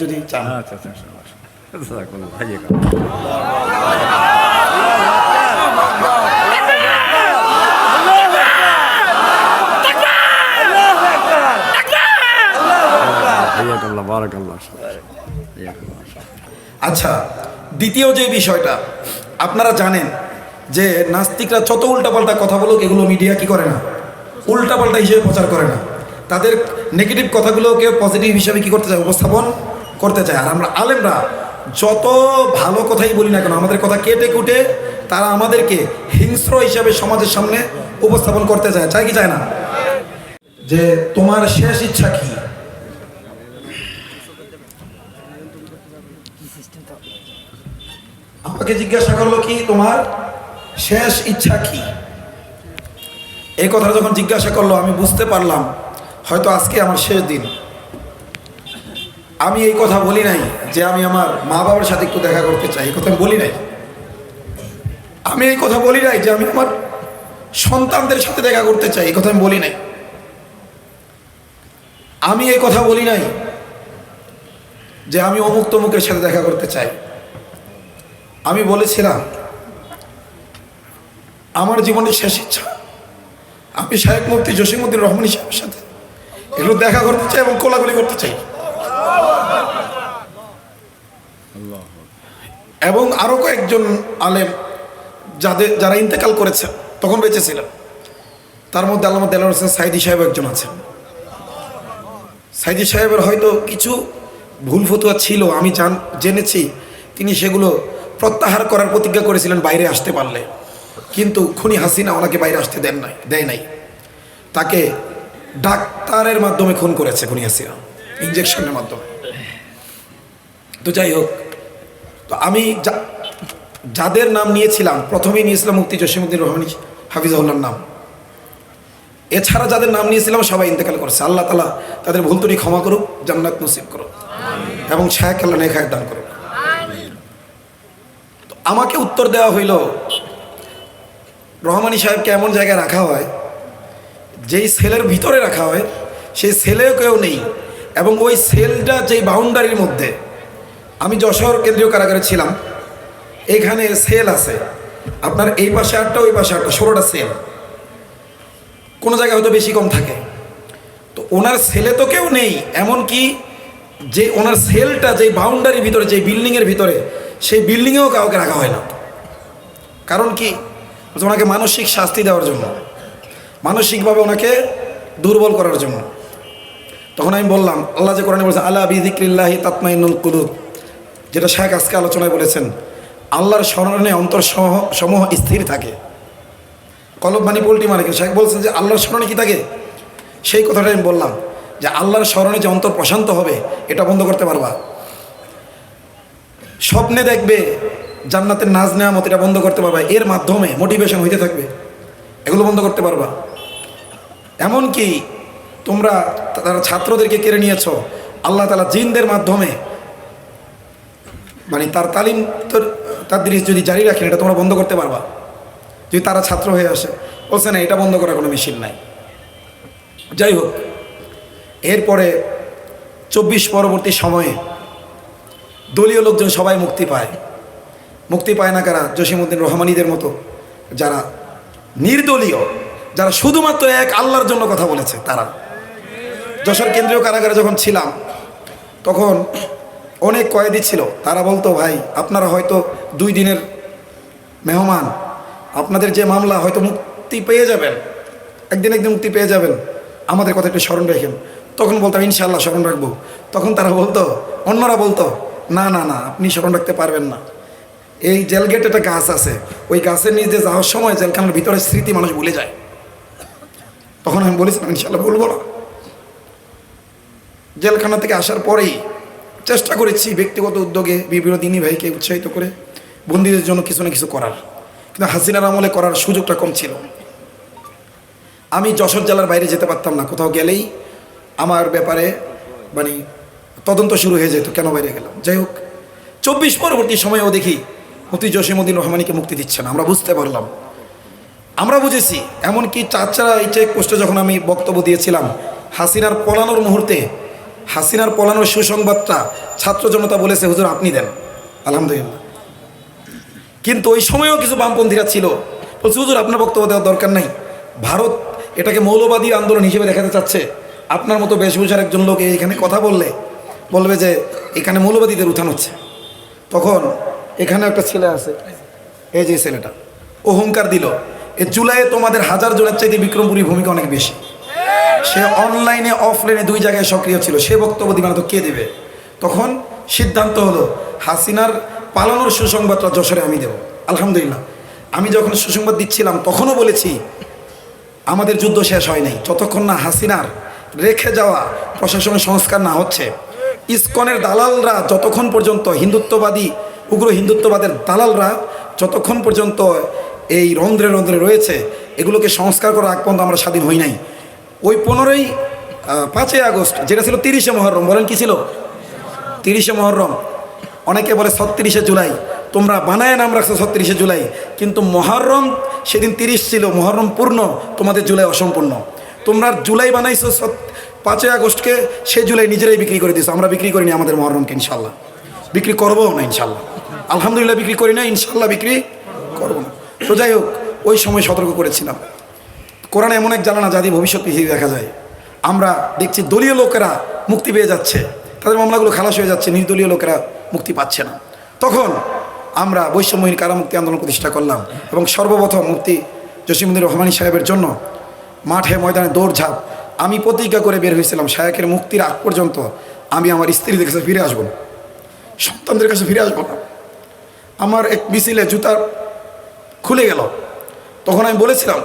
যদি চান। আচ্ছা আচ্ছা হাইয়াকাল্লাহ বারাকাল্লাহ হাইয়াকাল্লাহ আচ্ছা দ্বিতীয় যে বিষয়টা আপনারা জানেন যে নাস্তিকরা যত উল্টাপাল্টা কথা বলুক এগুলো মিডিয়া কি করে না? উল্টাপাল্টা হিসেবে প্রচার করে না। তাদের নেগেটিভ কথাগুলোকে পজিটিভ হিসাবে কি করতে চায়? উপস্থাপন করতে চায়। আর আমরা আলেমরা যত ভালো কথাই বলি না কেন, আমাদের কথা কেটে কুটে তারা আমাদেরকে হিংস্র হিসাবে সমাজের সামনে উপস্থাপন করতে চায়। চায় কি চায় না? যে তোমার শেষ ইচ্ছা কি? আমাকে জিজ্ঞাসা করল কি, তোমার শেষ ইচ্ছা কি? এই কথাটা যখন জিজ্ঞাসা করল, আমি বুঝতে পারলাম হয়তো আজকে আমার শেষ দিন। আমি এই কথা বলি নাই যে আমি আমার মা বাবার সাথে একটু দেখা করতে চাই, এই কথা আমি বলি নাই। আমি এই কথা বলি নাই যে আমি আমার সন্তানদের সাথে দেখা করতে চাই, এই কথা আমি বলি নাই। আমি এই কথা বলি নাই যে আমি অমুক তমুকের সাথে দেখা করতে চাই। আমি বলেছিলাম, আমার জীবনের শেষ ইচ্ছা। আমি শাহেক মুফতি জসিমুদ্দিন রহমানি সাহেবের সাথে এগুলো দেখা করতে চাই এবং কোলাগুলি করতে চাই। এবং আরও কয়েকজন আলেম যাদের যারা ইন্তেকাল করেছেন, তখন বেঁচে ছিলেন তার মধ্যে আল্লাহ দেলার হোসেন সাইদি সাহেব একজন আছেন। সাইদি সাহেবের হয়তো কিছু ভুল ফতুয়া ছিল, আমি জান জেনেছি। তিনি সেগুলো প্রত্যাহার করার প্রতিজ্ঞা করেছিলেন, বাইরে আসতে পারলে। কিন্তু খুনি হাসিনা ওনাকে বাইরে আসতে দেন নাই দেয় নাই। তাকে ডাক্তারের মাধ্যমে খুন করেছে খুনি ইঞ্জেকশনের মাধ্যমে। তো যাই হোক, তো আমি যাদের নাম নিয়েছিলাম, প্রথমেই নিয়েছিলাম মুক্তি জসিমুদ্দিন রহমানি হাফিজাউল্লার নাম। এছাড়া যাদের নাম নিয়েছিলাম, সবাই ইন্তেকাল করেছে। আল্লাহ তালা তাদের ভুল ত্রুটি ক্ষমা করুক, জান্নাত নসিব করুক, এবং শায়ক আল্লাহ নেখায় দান করুক। আমাকে উত্তর দেওয়া হইল, রহমানি সাহেবকে এমন জায়গায় রাখা হয় যেই সেলের ভিতরে রাখা হয়, সেই সেলেও কেউ নেই। এবং ওই সেলটা যেই বাউন্ডারির মধ্যে, আমি যশোর কেন্দ্রীয় কারাগারে ছিলাম, এখানে সেল আছে। আপনার এই পাশে আটটা, ওই পাশে আটটা, ষোলোটা সেল। কোনো জায়গায় হয়তো বেশি কম থাকে। তো ওনার সেলে তো কেউ নেই এমন কি যে ওনার সেলটা যে বাউন্ডারির ভিতরে যে বিল্ডিংয়ের ভিতরে, সেই বিল্ডিংয়েও কাউকে রাখা হয় না। কারণ কি? ওনাকে মানসিক শাস্তি দেওয়ার জন্য। মানসিকভাবে ওনাকে দুর্বল করার জন্য। তখন আমি বললাম, আল্লাহ যে কোরআনে বলছে আল্লাহ বিদিক্রিল্লাহি তাতমাইনুল কুলুব যেটা শেখ আজকে আলোচনায় বলেছেন, আল্লাহর স্মরণে অন্তর সমূহ- স্থির থাকে। কলব মানি পোল্টি মানে শেখ বলছেন যে, আল্লাহর স্মরণে কি থাকে? সেই কথাটা আমি বললাম, যে আল্লাহর স্মরণে যে অন্তর প্রশান্ত হবে, এটা বন্ধ করতে পারবা। স্বপ্নে দেখবে জান্নাতের নাজ নেয়ামত এটা বন্ধ করতে পারবা, এর মাধ্যমে মোটিভেশন হইতে থাকবে। এগুলো বন্ধ করতে পারবা। এমনকি তোমরা তারা ছাত্রদেরকে কেড়ে নিয়েছো, আল্লাহ তালা জিনদের মাধ্যমে। মানে তার তালিম তোর, তার জিনিস যদি জারি রাখেন, এটা তোমরা বন্ধ করতে পারবা। যদি তারা ছাত্র হয়ে আসে, বলছে না, এটা বন্ধ করার কোনো মেশিন নাই। যাই হোক, এরপরে চব্বিশ পরবর্তী সময়ে দলীয় লোকজন সবাই মুক্তি পায়। মুক্তি পায় না কারা? জসিমুদ্দিন রহমানিদের মতো যারা নির্দলীয়। যারা শুধুমাত্র এক আল্লাহর জন্য কথা বলেছে, তারা। যশোর কেন্দ্রীয় কারাগারে যখন ছিলাম, তখন অনেক কয়েদি ছিল। তারা বলতো, ভাই, আপনারা হয়তো দুই দিনের মেহমান। আপনাদের যে মামলা, হয়তো মুক্তি পেয়ে যাবেন। একদিন একদিন মুক্তি পেয়ে যাবেন। আমাদের কথা একটু স্মরণ রাখেন। তখন বলতাম ইনশাল্লাহ স্মরণ রাখব। তখন তারা বলতো, অন্যরা বলতো, না না না, আপনি স্মরণ রাখতে পারবেন না। এই জেল গেটে একটা গাছ আছে। ওই গাছের নিচে যাওয়ার সময় জেলখানার ভিতরে স্মৃতি মানুষ ভুলে যায়। তখন আমি বলেছিলাম ইনশাল্লাহ বলব না। জেলখানা থেকে আসার পরেই চেষ্টা করেছি ব্যক্তিগত উদ্যোগে বিভিন্ন দিনী ভাইকে উৎসাহিত করে বন্দীদের জন্য কিছু না কিছু করার। কিন্তু হাসিনার আমলে করার সুযোগটা কম ছিল। আমি যশোর জেলার বাইরে যেতে পারতাম না, কোথাও গেলেই আমার ব্যাপারে মানে তদন্ত শুরু হয়ে যেত, কেন বাইরে গেলাম? যাই হোক, চব্বিশ পরবর্তী সময়েও দেখি মুফতি জসিমুদ্দিন রহমানিকে মুক্তি দিচ্ছে না, আমরা বুঝতে পারলাম। আমরা বুঝেছি, এমনকি চাচারা এই চেক পোস্টে যখন আমি বক্তব্য দিয়েছিলাম, হাসিনার পলানোর মুহূর্তে, হাসিনার পলানোর সুসংবাদটা ছাত্র জনতা বলেছে, হুজুর, আপনি দেন। আলহামদুলিল্লাহ। কিন্তু ওই সময়েও কিছু বামপন্থীরা ছিল, বলছে, হুজুর, আপনার বক্তব্য দেওয়ার দরকার নাই। ভারত এটাকে মৌলবাদী আন্দোলন হিসেবে দেখাতে চাচ্ছে। আপনার মতো বেশভূষার একজন লোক এখানে কথা বললে, বলবে যে এখানে মৌলবাদীদের উত্থান হচ্ছে। তখন এখানে একটা ছেলে আছে, এই যে ছেলেটা, ও হুঙ্কার দিল। এ জুলাইয়ে তোমাদের হাজার জনের চাইতে বিক্রমপুরী ভূমিকা অনেক বেশি। সে অনলাইনে অফলাইনে দুই জায়গায় সক্রিয় ছিল। সে বক্তব্য দিবে না তো কে দেবে? তখন সিদ্ধান্ত হলো, হাসিনার পালানোর সুসংবাদটা যশোরে আমি দেব। আলহামদুলিল্লাহ। আমি যখন সুসংবাদ দিচ্ছিলাম, তখনও বলেছি, আমাদের যুদ্ধ শেষ হয় নাই। যতক্ষণ না হাসিনার রেখে যাওয়া প্রশাসনের সংস্কার না হচ্ছে, ইসকনের দালালরা যতক্ষণ পর্যন্ত হিন্দুত্ববাদী, উগ্র হিন্দুত্ববাদের দালালরা যতক্ষণ পর্যন্ত এই রন্ধ্রে রন্ধ্রে রয়েছে, এগুলোকে সংস্কার করার আগ পর্যন্ত আমরা স্বাধীন হই নাই। ওই পনেরোই পাঁচই আগস্ট, যেটা ছিল তিরিশে মহরম, বলেন কি ছিল? তিরিশে মহরম। অনেকে বলে ছত্রিশে জুলাই। তোমরা বানায় নাম রাখছো ছত্রিশে জুলাই। কিন্তু মহরম সেদিন তিরিশ ছিল, মহরম পূর্ণ, তোমাদের জুলাই অসম্পূর্ণ। তোমরা জুলাই বানাইছো পাঁচই আগস্টকে সে জুলাই নিজেরাই বিক্রি করে দিয়েছ। আমরা বিক্রি করিনি আমাদের মহরমকে, ইনশাল্লাহ। বিক্রি করব না, ইনশাল্লাহ। আলহামদুলিল্লাহ বিক্রি করি না, ইনশাল্লাহ বিক্রি তো যাই হোক, ওই সময় সতর্ক করেছিলাম। কোরআনে এমন এক জানা যাদি ভবিষ্যৎ পৃথিবী দেখা যায়। আমরা দেখছি দলীয় লোকেরা মুক্তি পেয়ে যাচ্ছে। তাদের মামলাগুলো খালাস হয়ে যাচ্ছে, নির্দলীয় লোকেরা মুক্তি পাচ্ছে না। তখন আমরা বৈষম্যহীন কারামুক্তি আন্দোলন প্রতিষ্ঠা করলাম এবং সর্বপ্রথম মুক্তি জসিমুদ্দিন রহমানী সাহেবের জন্য মাঠে ময়দানে দৌড়ঝাঁপ। আমি প্রতিজ্ঞা করে বের হয়েছিলাম, শায়কের মুক্তির আগ পর্যন্ত আমি আমার স্ত্রীদের কাছে ফিরে আসব না। সন্তানদের কাছে ফিরে আসব না। আমার এক মিছিলে জুতা খুলে গেল। তখন আমি বলেছিলাম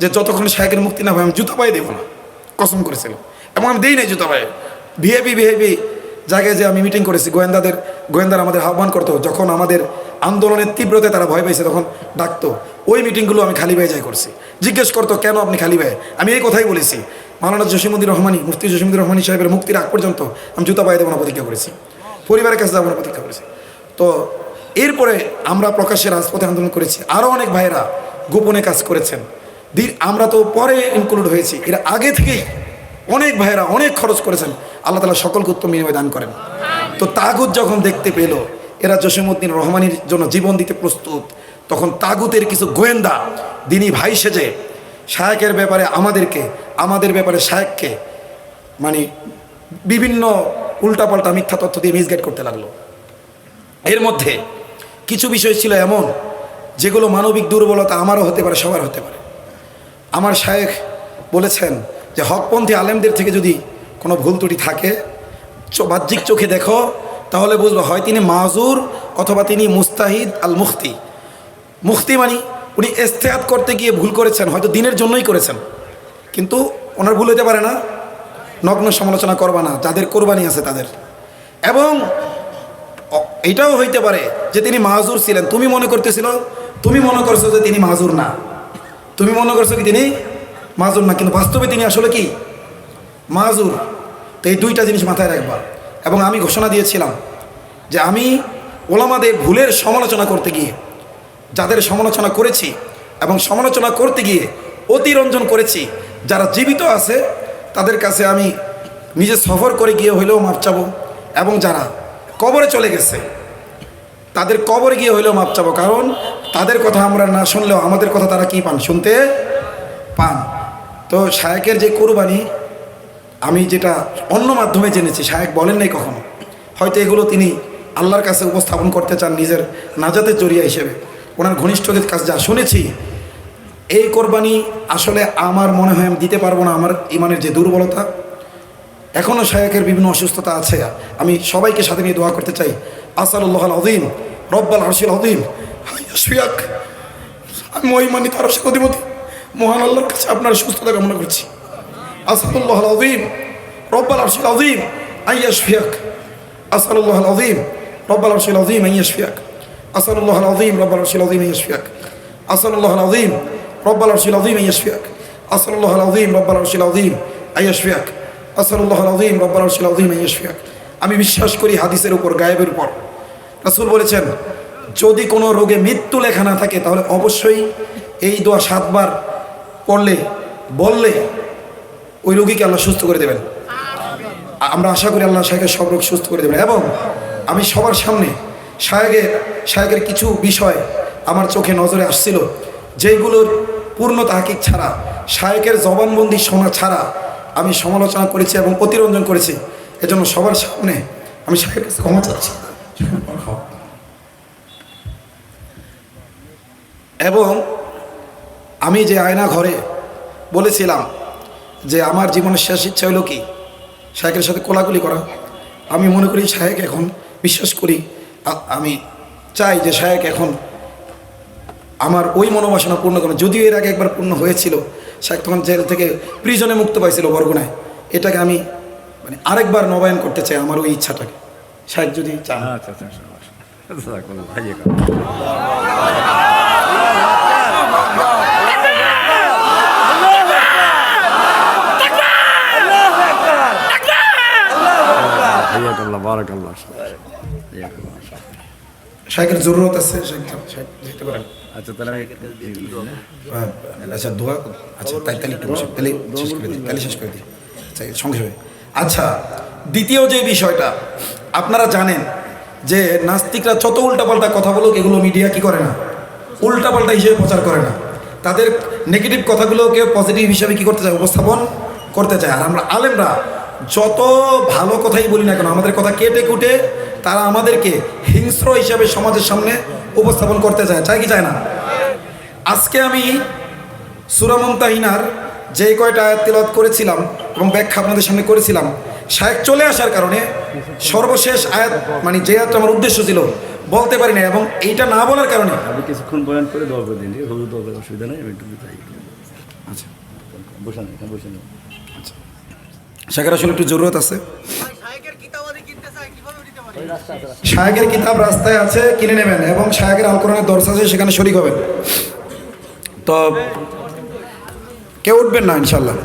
যে, যতক্ষণ শায়কের মুক্তি না হয়, আমি জুতা পায়ে দেবো না। কসম করেছিলাম এবং আমি দিই নাই জুতা পায়ে। ভিএপি ভিএপি জায়গায় যে আমি মিটিং করেছি, গোয়েন্দাদের, গোয়েন্দারা আমাদের আহ্বান করতো, যখন আমাদের আন্দোলনের তীব্রতায় তারা ভয় পাইছে, তখন ডাকতো, ওই মিটিংগুলো আমি খালি ভাই যাই করছি। জিজ্ঞেস করতো, কেন আপনি খালি ভাই আমি এই কথাই বলেছি। মাওলানা জসিমুদ্দিন রহমানি, মুফতি জসিমুদ্দিন রহমানি সাহেবের মুক্তির আগ পর্যন্ত আমি জুতা পায়ে দেবো না প্রতিজ্ঞা করেছি। পরিবারের কাছে যাব না প্রতিজ্ঞা করেছি। তো এরপরে আমরা প্রকাশ্যে রাজপথে আন্দোলন করেছি। আরও অনেক ভাইয়েরা গোপনে কাজ করেছেন। আমরা তো পরে ইনক্লুড হয়েছি। এরা আগে থেকেই অনেক ভাইয়েরা অনেক খরচ করেছেন। আল্লাহ তালা সকলকে উত্তম দান করেন। তো তাগুদ যখন দেখতে পেল, এরা জসিমউদ্দিন রহমানির জন্য জীবন দিতে প্রস্তুত, তখন তাগুতের কিছু গোয়েন্দা দিনী ভাই সেজে শায়েকের ব্যাপারে আমাদেরকে, আমাদের ব্যাপারে শায়েককে মানে বিভিন্ন উল্টাপাল্টা মিথ্যা তথ্য দিয়ে মিসগাইড করতে লাগল। এর মধ্যে কিছু বিষয় ছিল এমন, যেগুলো মানবিক দুর্বলতা আমারও হতে পারে, সবার হতে পারে। আমার শায়েখ বলেছেন যে, হকপন্থী আলেমদের থেকে যদি কোনো ভুল ত্রুটি থাকে বাহ্যিক চোখে দেখো, তাহলে বুঝব, হয় তিনি মাজুর অথবা তিনি মুস্তাহিদ আল মুফতি মুফতি মানি উনি এস্তেহাত করতে গিয়ে ভুল করেছেন, হয়তো দিনের জন্যই করেছেন। কিন্তু ওনার ভুল হতে পারে না। নগ্ন সমালোচনা করবা না, যাদের কোরবানি আছে তাদের। এবং এটাও হইতে পারে যে তিনি মাহাজুর ছিলেন। তুমি মনে করতেছিল, তুমি মনে করছ যে তিনি মাহাজুর না। তুমি মনে করছ কি তিনি মাজুর না, কিন্তু বাস্তবে তিনি আসলে কি? মাজুর তো এই দুইটা জিনিস মাথায় রাখবা। এবং আমি ঘোষণা দিয়েছিলাম যে আমি ওলামাদের ভুলের সমালোচনা করতে গিয়ে, যাদের সমালোচনা করেছি এবং সমালোচনা করতে গিয়ে অতিরঞ্জন করেছি, যারা জীবিত আছে, তাদের কাছে আমি নিজে সফর করে গিয়ে হইলেও মাপ চাবো। এবং যারা কবরে চলে গেছে। তাদের কবরে গিয়ে হইলেও মাপ চাবো, কারণ তাদের কথা আমরা না শুনলেও আমাদের কথা তারা কি পান? শুনতে পান। তো শায়েকের যে কোরবানি, আমি যেটা অন্য মাধ্যমে জেনেছি, শায়েক বলেন নাই কখনো। হয়তো এগুলো তিনি আল্লাহর কাছে উপস্থাপন করতে চান নিজের নাজাতের জরিয়া হিসেবে। ওনার ঘনিষ্ঠদের কাছে যা শুনেছি, এই কোরবানি আসলে আমার মনে হয় আমি দিতে পারব না, আমার ইমানের যে দুর্বলতা এখনও শায়কের বিভিন্ন অসুস্থতা আছে। আমি সবাইকে সাথে নিয়ে দোয়া করতে চাই। আসাল্লাহ আদিম রব্বাল আরশিল আদিম হাইয়াক আমি মহিমানিত আরশের অধিপতি। মহান আল্লাহর কাছে আপনার সুস্থতা কামনা করছি। আসাদুল্লাহ আদিম রব্বাল আরশিল আদিম আইয়াশফিয়াক আসাদুল্লাহ আদিম রব্বাল আরশিল আদিম আইয়াশফিয়াক আসাদুল্লাহ আদিম রব্বাল আরশিল আদিম আইয়াশফিয়াক আসাদুল্লাহ আদিম রব্বাল আরশিল আদিম আইয়াশফিয়াক আসাদুল্লাহ আদিম রব্বাল আরশিল আদিম আইয়াশফিয়াক আসাদুল্লাহ আদিম রব্বাল আইয়াশফিয়াক আমি বিশ্বাস করি হাদিসের উপর, গায়েবের উপর। রাসূল বলেছেন, যদি কোনো রোগে মৃত্যু লেখা না থাকে, তাহলে অবশ্যই এই দোয়া সাতবার পড়লে, বললে ওই রোগীকে আল্লাহ সুস্থ করে দেবেন। আমরা আশা করি আল্লাহ শাহেকের সব রোগ সুস্থ করে দেবেন। এবং আমি সবার সামনে শাহেকের শাহেকের কিছু বিষয় আমার চোখে নজরে আসছিল যেগুলোর পূর্ণ তাহাকিক ছাড়া শায়েকের জবানবন্দি শোনা ছাড়া আমি সমালোচনা করেছি এবং অতিরঞ্জন করেছি। এজন্য সবার সামনে আমি শাহের কাছে ক্ষমা চাচ্ছি। এবং আমি যে আয়না ঘরে বলেছিলাম যে আমার জীবনের শেষ ইচ্ছা হলো কি? শাহেকের সাথে কোলাকুলি করা। আমি মনে করি শাহেক এখন বিশ্বাস করি। আমি চাই যে শাহেক এখন আমার ওই মনোবাসনা পূর্ণ করেন যদিও এর আগে একবার পূর্ণ হয়েছিল শাহেক তখন জেল থেকে প্রিজনে মুক্ত পাইছিল বরগুনায়। এটাকে আমি মানে আরেকবার নবায়ন করতে চাই আমার ওই ইচ্ছাটাকে। শেখ যদি চান। আচ্ছা আচ্ছা শাহেকের জরুরত আছে যেতে পারেন আচ্ছা তাহলে হ্যাঁ, আচ্ছা দোয়া আচ্ছা তাই তাহলে একটু তাহলে শেষ করে দিই তাহলে শেষ করে দিই। আচ্ছা সঙ্গে সঙ্গে। আচ্ছা দ্বিতীয় যে বিষয়টা আপনারা জানেন যে নাস্তিকরা যত উল্টাপাল্টা কথা বলুক এগুলো মিডিয়া কি করে না? উল্টাপাল্টা হিসেবে প্রচার করে না। তাদের নেগেটিভ কথাগুলোকে পজিটিভ হিসেবে কি করতে চায়? উপস্থাপন করতে চায়। আর আমরা আলেমরা যত ভালো কথাই বলি না কেন, আমাদের কথা কেটে কুটে তারা আমাদেরকে হিংস্র হিসাবে সমাজের সামনে উপস্থাপন করতে চায় চায় কি চায় না? আজকে আমি সুরামন্তাহিনার যে কয়টা আয়াত করেছিলাম এবং ব্যাখ্যা আপনাদের সামনে করেছিলাম শায়েক চলে আসার কারণে সর্বশেষ আয়াত মানে যে আয়াতটা আমার উদ্দেশ্য ছিল, বলতে পারি না এবং এইটা না বলার কারণে আপনি কিছুক্ষণ বয়ান করে করে দিন অসুবিধা নেই, আমি একটু আচ্ছা বসে নেই বসে নেই শাকের আসলে একটু জরুরত আছে। শায়েকের কিতাব রাস্তায় আছে, কিনে নেবেন এবং শায়েকের আল কোরআনের দর্শ আছে, সেখানে শরিক হবেন। তো কেউ উঠবেন না ইনশাল্লাহ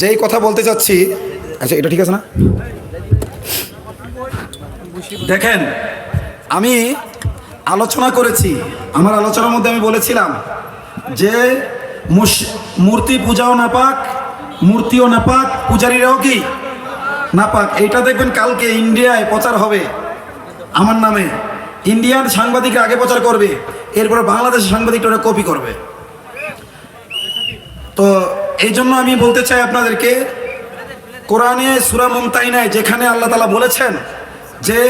যেই কথা বলতে চাচ্ছি আচ্ছা এটা ঠিক আছে না? দেখেন, আমি আলোচনা করেছি, আমার আলোচনার মধ্যে আমি বলেছিলাম যে মূর্তি পূজাও নাপাক মূর্তিও নাপাক, পূজারীরাও কি? নাপাক। এটা দেখবেন কালকে ইন্ডিয়ায় প্রচার হবে। আমার নামে। ইন্ডিয়ান সাংবাদিকরা আগে প্রচার করবে, এরপরে বাংলাদেশের সাংবাদিকরা কপি করবে। তো এই জন্য আমি বলতে চাই আপনাদেরকে, কোরআনে সুরা মুমতাইনায় যেখানে আল্লাহ তালা বলেছেন যে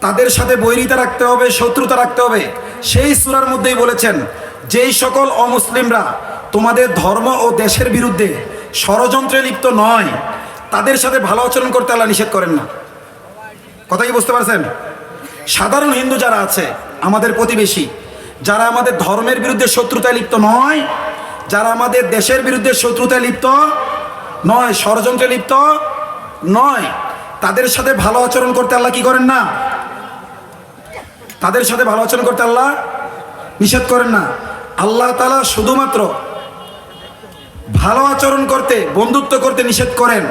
তাদের সাথে বৈরিতা রাখতে হবে, শত্রুতা রাখতে হবে, সেই সুরার মধ্যেই বলেছেন, যেই সকল অমুসলিমরা তোমাদের ধর্ম ও দেশের বিরুদ্ধে ষড়যন্ত্রে লিপ্ত নয়। তাদের সাথে ভালো আচরণ করতে আল্লাহ নিষেধ করেন না। কথা কি বুঝতে পারছেন? সাধারণ হিন্দু যারা আছে, আমাদের প্রতিবেশী, যারা আমাদের ধর্মের বিরুদ্ধে শত্রুতায় লিপ্ত নয়, যারা আমাদের দেশের বিরুদ্ধে শত্রুতায় লিপ্ত নয়, ষড়যন্ত্রে লিপ্ত নয়, তাদের সাথে ভালো আচরণ করতে আল্লাহ কি করেন না? তাদের সাথে ভালো আচরণ করতে আল্লাহ নিষেধ করেন না। আল্লাহ তালা শুধুমাত্র ভালো আচরণ করতে, বন্ধুত্ব করতে নিষেধ করেন।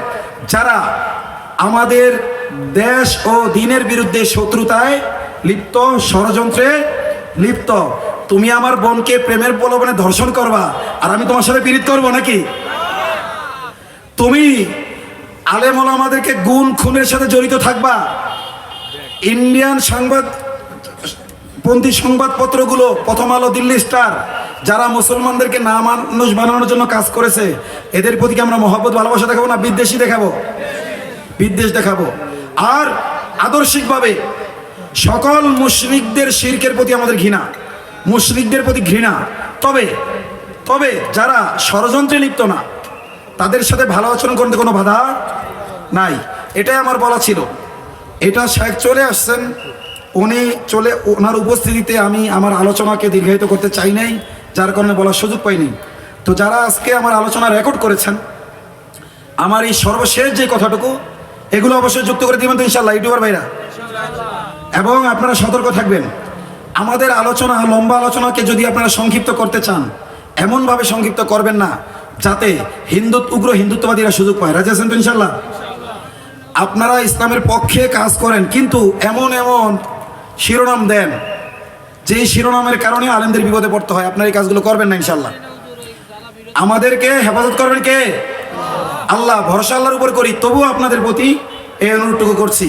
যারা আমাদের দেশ ও দিনের বিরুদ্ধে শত্রুতায় লিপ্ত, ষড়যন্ত্রে লিপ্ত, তুমি আমার বোনকে প্রেমের প্রলোভনে ধর্ষণ করবা আর আমি তোমার সাথে পীড়িত করব নাকি? তুমি আলেমল আমাদেরকে গুণ খুনের সাথে জড়িত থাকবা। ইন্ডিয়ান সংবাদ, পন্থী সংবাদপত্রগুলো প্রথম আলো দিল্লি স্টার। যারা মুসলমানদেরকে না মানুষ বানানোর জন্য কাজ করেছে, এদের প্রতি আমরা মহব্বত, ভালোবাসা দেখাবো না বিদ্বেষী দেখাবো? বিদ্বেষ দেখাবো। আর আদর্শিকভাবে সকল মুশরিকদের শিরকের প্রতি আমাদের ঘৃণা, মুশরিকদের প্রতি ঘৃণা। তবে তবে যারা ষড়যন্ত্রে লিপ্ত না, তাদের সাথে ভালো আচরণ করতে কোনো বাধা নাই। এটাই আমার বলা ছিল। এটা শেখ চলে আসছেন, উনি চলে, ওনার উপস্থিতিতে আমি আমার আলোচনাকে দীর্ঘায়িত করতে চাই নাই। যার কারণে বলার সুযোগ পাইনি। তো যারা আজকে আমার আলোচনা রেকর্ড করেছেন, আমার এই সর্বশেষ যে কথাটুকু, এগুলো অবশ্যই যুক্ত করে দিবেন তো ইনশাল্লাহ ইউটিউবার ভাইরা। এবং আপনারা সতর্ক থাকবেন। আমাদের আলোচনা, লম্বা আলোচনাকে যদি আপনারা সংক্ষিপ্ত করতে চান, এমনভাবে সংক্ষিপ্ত করবেন না, যাতে হিন্দু, উগ্র হিন্দুত্ববাদীরা সুযোগ পায়। রাজি আছেন তো ইনশাল্লাহ আপনারা ইসলামের পক্ষে কাজ করেন, কিন্তু এমন এমন শিরোনাম দেন যেই শিরোনামের কারণে আলেমদের বিপদে পড়তে হয়, আপনার এই কাজগুলো করবেন না ইনশাল্লাহ আমাদেরকে হেফাজত করবেন কে? আল্লাহ, ভরসা আল্লাহর উপর করি, তবুও আপনাদের প্রতি এই অনুরোধটুকু করছি।